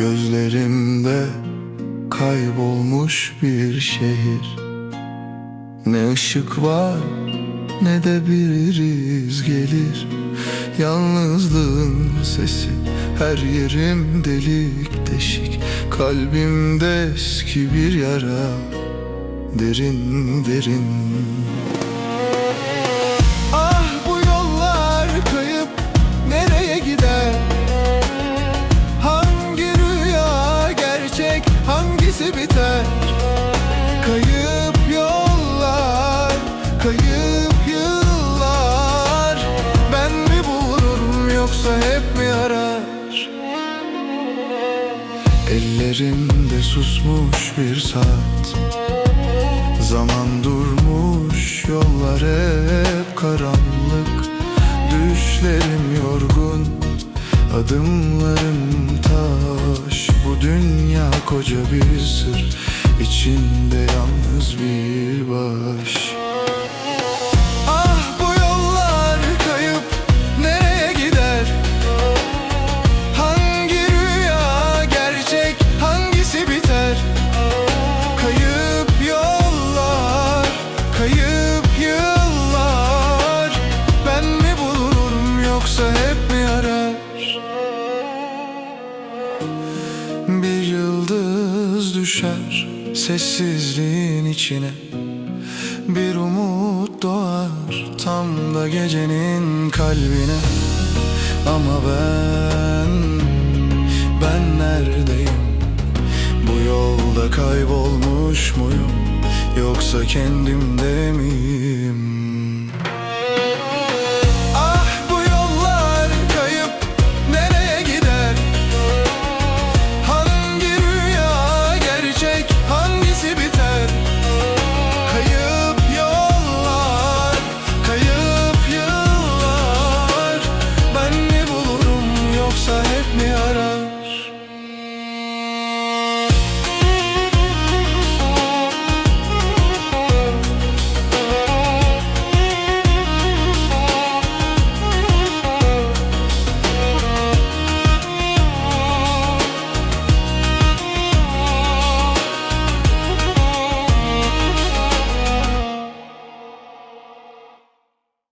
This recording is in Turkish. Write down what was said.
Gözlerimde kaybolmuş bir şehir. Ne ışık var ne de bir iz gelir. Yalnızlığın sesi her yerim delik deşik. Kalbimde eski bir yara derin derin yoksa hep mi arar? Ellerimde susmuş bir saat. Zaman durmuş yollar hep karanlık. Düşlerim yorgun Adımlarım taş. Bu dünya koca bir sır içinde yalnız bir baş yoksa hep mi arar? Bir yıldız düşer sessizliğin içine Bir umut doğar tam da gecenin kalbine Ama ben, ben neredeyim? Bu yolda kaybolmuş muyum Yoksa kendimde miyim